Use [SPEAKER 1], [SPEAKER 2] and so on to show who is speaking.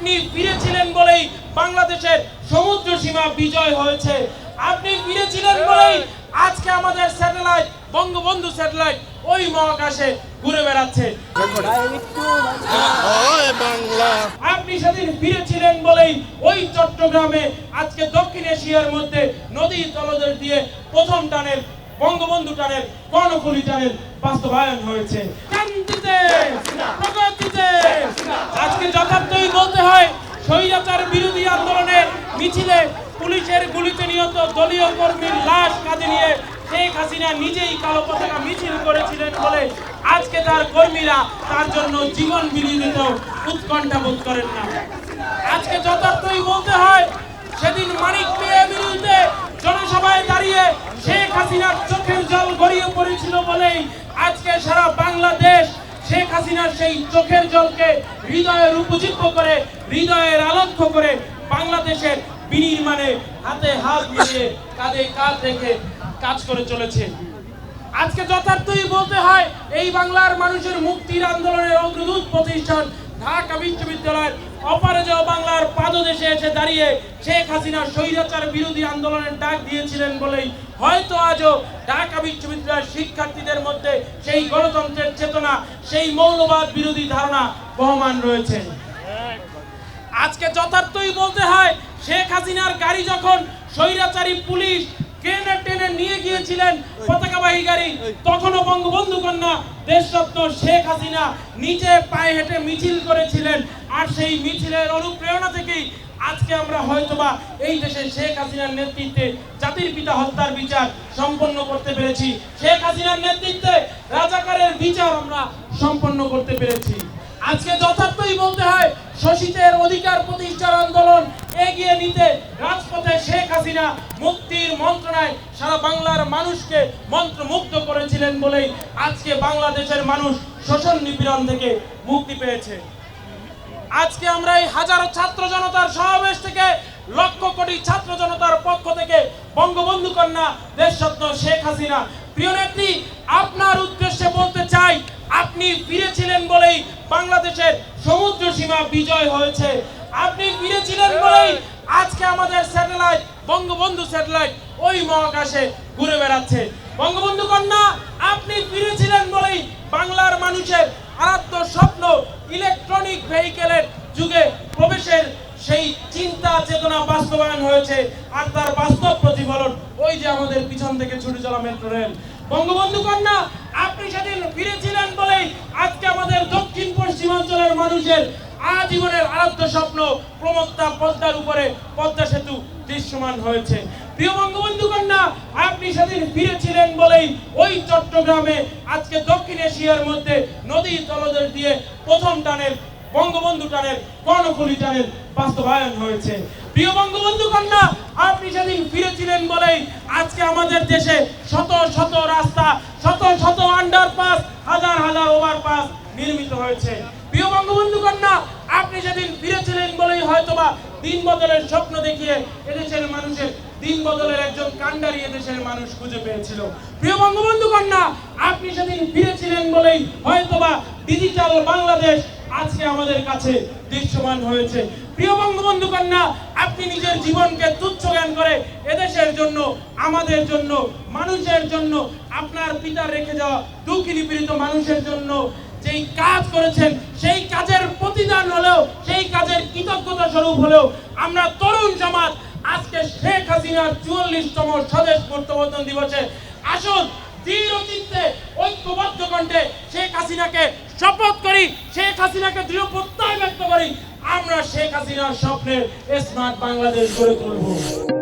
[SPEAKER 1] আপনি ফিরেছিলেন বলেই বাংলাদেশের সমুদ্র সীমা বিজয় হয়েছে। আপনি ফিরেছিলেন বলেই আজকে আমাদের স্যাটেলাইট বঙ্গবন্ধু স্যাটেলাইট ওই মহাকাশে ঘুরে বেড়াচ্ছে। আপনি সেদিন ফিরেছিলেন বলেই ওই চট্টগ্রামে আজকে দক্ষিণ এশিয়ার মধ্যে নদী তলদেশ দিয়ে প্রথম tunnel Bangabandhu tunnel Karnaphuli tunnel বাস্তবায়ন হয়েছে। আজকে যথার্থই বলতে হয়, স্বৈরাচার বিরোধী আন্দোলনের মিছিলে পুলিশের গুলিতে নিহত দলীয় কর্মীর লাশ কাঁধে নিয়ে শেখ হাসিনা নিজেই কালো পতাকা মিছিল করেছিলেন বলে আজকে তার কর্মীরা তার জন্য জীবন বিলিয়ে উৎকণ্ঠা বোধ করেন না। আজকে যথার্থই বলতে হয়, সেদিন মানিক পেয়ে বিরুদ্ধে জনসভায় দাঁড়িয়ে শেখ হাসিনার চোখের জল গড়িয়ে পড়েছিল বলেই আজকে সারা বাংলাদেশ শেখ হাসিনার সেই চোখের জলকে হৃদয়ের উপজীব্য করে, হৃদয়ের আলক্ষ্য করে বাংলাদেশের বিনির্মাণে হাতে হাত মিলিয়ে কাঁধে কাঁধ রেখে কাজ করে চলেছে। আজকে যথার্থই বলতে হয়, এই বাংলার মানুষের মুক্তির আন্দোলনের অগ্রদূত প্রতিষ্ঠান ঢাকা বিশ্ববিদ্যালয়ের দাঁড়িয়ে শেখ হাসিনা স্বৈরাচার বিরোধী আন্দোলনের ডাক দিয়েছিলেন বলেই হয়তো আজও ঢাকা বিশ্ববিদ্যালয়ের শিক্ষার্থীদের মধ্যে সেই গণতন্ত্রের চেতনা, সেই মৌলবাদ বিরোধী ধারণা বহমান রয়েছে। আজকে যথার্থই বলতে হয়, শেখ হাসিনার গাড়ি যখন স্বৈরাচারী পুলিশ ট্রেনে টেনে নিয়ে গিয়েছিলেন পতাকাবাহী গাড়ি, তখনও বঙ্গবন্ধু কন্যা দেশরত্ন শেখ হাসিনা নিচে পায়ে হেঁটে মিছিল করেছিলেন। আর সেই মিছিলের অনুপ্রেরণা থেকেই আজকে আমরা হয়তোবা এই দেশে শেখ হাসিনার নেতৃত্বে জাতির পিতা হত্যার বিচার সম্পন্ন করতে পেরেছি। শেখ হাসিনার নেতৃত্বে রাজাকারের বিচার আমরা সম্পন্ন করতে পেরেছি। আজকে যথার্থই বলতে হয় শোষিতের অধিকার প্রতিষ্ঠার আন্দোলন এগিয়ে নিতে রাজপথে শেখ হাসিনা মুক্তির মন্ত্রণায় সারা বাংলার মানুষকে মন্ত্রমুগ্ধ করেছিলেন বলেই আজকে বাংলাদেশের মানুষ শোষণ নিপীড়ন থেকে মুক্তি পেয়েছে। আজকে আমরা এই হাজারো ছাত্র জনতার সমাবেশ থেকে লক্ষ কোটি ছাত্র জনতার পক্ষ থেকে বঙ্গবন্ধু কন্যা দেশরত্ন শেখ হাসিনা। প্রিয় নেত্রী, আপনার উদ্দেশ্যে বলতে চাই, আপনি ফিরেছিলেন বলেই বাংলাদেশের সমুদ্র সীমা বিজয় হয়েছে। আপনি ফিরেছিলেন বলেই আজকে আমাদের স্যাটেলাইট, বঙ্গবন্ধু স্যাটেলাইট ওই মহাকাশে ঘুরে বেড়াচ্ছে। বঙ্গবন্ধু কন্যা, আপনি ফিরেছিলেন বলেই বাংলার মানুষের ভেহিকেলের যুগে প্রবেশের সেই চিন্তা, চেতনা বাস্তবায়ন হয়েছে আর তার বাস্তব প্রতিফলন ওই যে আমাদের পিছন থেকে ছুটে চলা মেট্রো রেল। বঙ্গবন্ধু কন্যা, আপনি সেদিন ফিরেছিলেন বলেই আজকে আমাদের দক্ষিণ পশ্চিমাঞ্চলের মানুষের আজীবনের আরাধ্য স্বপ্ন প্রমত্তা পদ্মার উপরে পদ্মা সেতু দৃশ্যমান হয়েছে। প্রিয় বঙ্গবন্ধু কন্যা, আপনি সেদিন ফিরেছিলেন বলেই ওই চট্টগ্রামে আজকে দক্ষিণ এশিয়ার মধ্যে নদী তলদেশ দিয়ে প্রথম tunnel Bangabandhu tunnel, Karnaphuli tunnel বাস্তবায়ন হয়েছে। প্রিয় বঙ্গবন্ধু কন্যা, আপনি সেদিন ফিরেছিলেন বলেই আজকে আমাদের দেশে শত শত রাস্তা, শত শত আন্ডারপাস হাজার হাজার ওভারপাস নির্মিত হয়েছে। প্রিয় বঙ্গবন্ধু কন্যা, আপনি সেদিন ফিরেছিলেন বলেই হয়তোবা দিন বদলের স্বপ্ন দেখিয়ে এদেশের মানুষের দিন বদলের একজন কাণ্ডারি এদেশের মানুষ খুঁজে পেয়েছিল। প্রিয় বঙ্গবন্ধু কন্যা, আপনি সেদিন ফিরেছিলেন বলেই হয়তোবা ডিজিটাল বাংলাদেশ আজকে আমাদের কাছে দৃশ্যমান হয়েছে। প্রিয় বঙ্গবন্ধু কন্যা, আপনি নিজের জীবনকে তুচ্ছ জ্ঞান করে এদেশের জন্য, আমাদের জন্য, মানুষের জন্য, আপনার পিতার রেখে যাওয়া দুঃখী নিপীড়িত মানুষের জন্য যেই কাজ করেছেন, সেই কাজের প্রতিদান হলেও, সেই কাজের কৃতজ্ঞতা স্বরূপ হলেও, আমরা তরুণ সমাজ, আজকে শেখ হাসিনার চুয়াল্লিশতম স্বদেশ প্রত্যাবর্তন দিবসে আসুন দৃঢ় চিত্তে ঐক্যবদ্ধ কণ্ঠে শেখ হাসিনাকে শপথ করি, শেখ হাসিনাকে দৃঢ় প্রত্যয় ব্যক্ত করি, আমরা শেখ হাসিনার স্বপ্নের স্মার্ট বাংলাদেশ গড়ে তুলব।